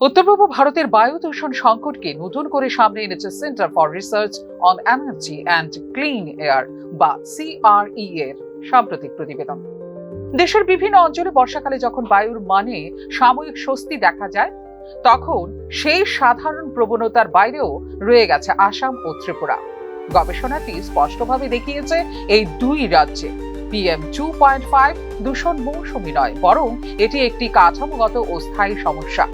উত্তর পূর্ব ভারতের বায়ু দূষণ সংকটকে নতুন করে সামনে এনেছে centre for research on energy and clean air বা সিআরই এর সাম্প্রতিক প্রতিবেদন। দেশের বিভিন্ন অঞ্চলে বর্ষাকালে যখন বায়ুর মানে সাময়িক স্বস্তি দেখা যায়, তখন সেই সাধারণ প্রবণতার বাইরেও রয়ে গেছে আসাম ও ত্রিপুরা। গবেষণাটি স্পষ্টভাবে দেখিয়েছে এই দুই রাজ্যে। পিএম টু পয়েন্ট ফাইভ দূষণ মৌসুমী নয়, বরং এটি একটি কাঠামোগত ও স্থায়ী সমস্যা।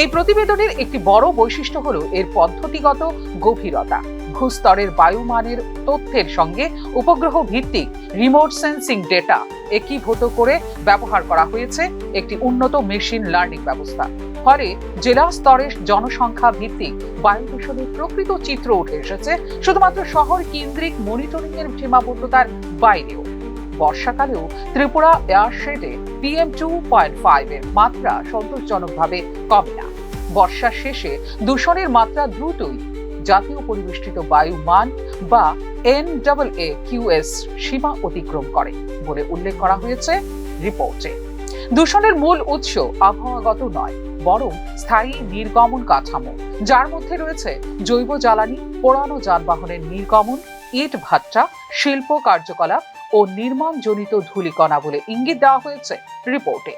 এই প্রতিবেদনের একটি বড় বৈশিষ্ট্য হল এর পদ্ধতিগত গভীরতা, ভূস্তরের বায়ুমানের তথ্যের সঙ্গে উপগ্রহ ভিত্তিক রিমোট সেন্সিং ডেটা একীভূত করে ব্যবহার করা হয়েছে একটি উন্নত মেশিন লার্নিং ব্যবস্থা। ফলে জেলা স্তরের জনসংখ্যা ভিত্তিক বায়ু দূষণের প্রকৃত চিত্র উঠে এসেছে, শুধুমাত্র শহর কেন্দ্রিক মনিটরিং এর সীমাবদ্ধতার বাইরেও। বর্ষাকালেও ত্রিপুরা এয়ারশেডে পিএম টু পয়েন্ট ফাইভ এর মাত্রা সন্তোষজনকভাবে কমে না। বর্ষার শেষে দূষণের মাত্রা দ্রুতই জাতীয় পরিবেষ্টিত বায়ু মান বা N double A Q S সীমা অতিক্রম করে বলে উল্লেখ করা হয়েছে রিপোর্টে। দূষণের মূল উৎস আবহাওয়াগত নয়, বরং স্থায়ী নির্গমন কাঠামো। যার মধ্যে রয়েছে জৈব জ্বালানি পোড়ানো যানবাহনের নির্গমন ইট ভাট্টা শিল্প কার্যকলাপ ও নির্মাণজনিত ধূলিকণা বলে ইঙ্গিত দেওয়া হয়েছে রিপোর্টে।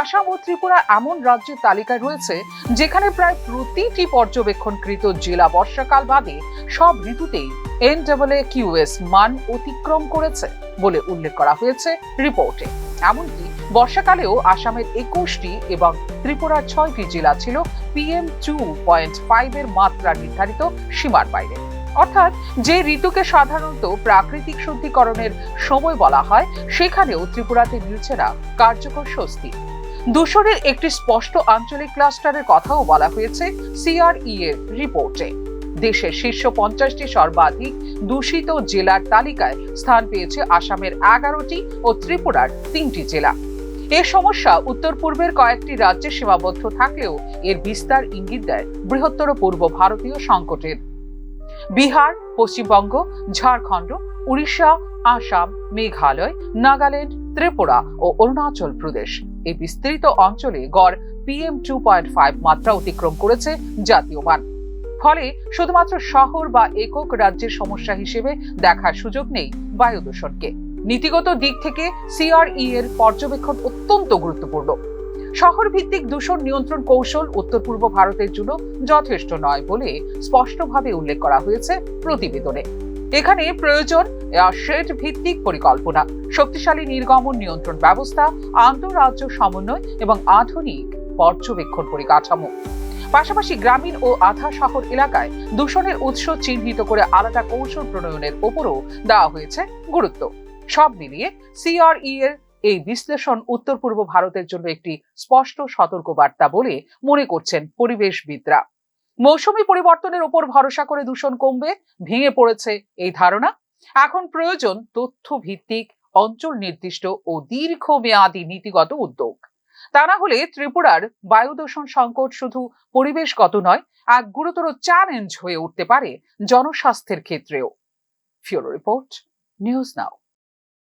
আসাম ও ত্রিপুরা এমন রাজ্যের তালিকায় রয়েছে যেখানে প্রায় প্রতিটি পর্যবেক্ষণকৃত জেলা বর্ষাকাল বাদে সব ঋতুতেই এন কিউএস মান অতিক্রম করেছে বলে উল্লেখ করা হয়েছে রিপোর্টে। এমনকি বর্ষাকালেও আসামের একুশটি এবং ত্রিপুরার ছয়টি জেলা ছিল পিএম টু পয়েন্ট ফাইভ এর মাত্রা নির্ধারিত সীমার বাইরে। অর্থাৎ যে ঋতুকে সাধারণত প্রাকৃতিক শুদ্ধিকরণের সময় বলা হয়, সেখানেও ত্রিপুরাতে মিলছে না কার্যকর স্বস্তি। দূষণের একটি স্পষ্ট আঞ্চলিক ক্লাস্টারের কথাও বলা হয়েছে সিআরই এর রিপোর্টে। দেশের শীর্ষ পঞ্চাশটি সর্বাধিক দূষিত জেলার তালিকায় স্থান পেয়েছে আসামের এগারোটি ও ত্রিপুরার তিনটি জেলা। এ সমস্যা উত্তর পূর্বের কয়েকটি রাজ্যে সীমাবদ্ধ থাকলেও এর বিস্তার ইঙ্গিত দেয় বৃহত্তর পূর্ব ভারতীয় সংকটের। বিহার, পশ্চিমবঙ্গ, ঝাড়খণ্ড, উড়িষ্যা, আসাম, মেঘালয়, নাগাল্যান্ড, ত্রিপুরা ও অরুণাচল প্রদেশ। এই বিস্তৃত অঞ্চলে গড় পিএম টু পয়েন্ট ফাইভ মাত্রা অতিক্রম করেছে জাতীয় মান। ফলে শুধুমাত্র শহর বা একক রাজ্যের সমস্যা হিসেবে দেখার সুযোগ নেই বায়ু দূষণকে নীতিগত দিক থেকে সিআরই এর পর্যবেক্ষণ অত্যন্ত গুরুত্বপূর্ণ। শহর ভিত্তিক দূষণ নিয়ন্ত্রণ কৌশল উত্তর পূর্ব ভারতের জন্য যথেষ্ট নয় বলে স্পষ্টভাবে উল্লেখ করা হয়েছে প্রতিবেদনে। এখানে প্রয়োজন শেড ভিত্তিক পরিকল্পনা, শক্তিশালী নির্গমন নিয়ন্ত্রণ ব্যবস্থা, আন্তঃরাজ্য সমন্বয় এবং আধুনিক পর্যবেক্ষণ পরিকাঠামো। পাশাপাশি গ্রামীণ ও আধা শহর এলাকায় দূষণের উৎস চিহ্নিত করে আলাদা কৌশল প্রণয়নের ওপরও দেওয়া হয়েছে গুরুত্ব। সব মিলিয়ে সিআরই এর এই বিশ্লেষণ উত্তর পূর্ব ভারতের জন্য একটি স্পষ্ট সতর্কবার্তা বলে মনে করছেন পরিবেশবিদরা। মৌসুমী পরিবর্তনের উপর ভরসা করে দূষণ কমবে, ভেঙে পড়েছে এই ধারণা। এখন প্রয়োজন তথ্য ভিত্তিক অঞ্চল নির্দিষ্ট ও দীর্ঘমেয়াদী নীতিগত উদ্যোগ। তা না হলে ত্রিপুরার বায়ু দূষণ সংকট শুধু পরিবেশগত নয় এক গুরুতর চ্যালেঞ্জ হয়ে উঠতে পারে জনস্বাস্থ্যের ক্ষেত্রেও। ফিওরো রিপোর্ট, নিউজ নাও।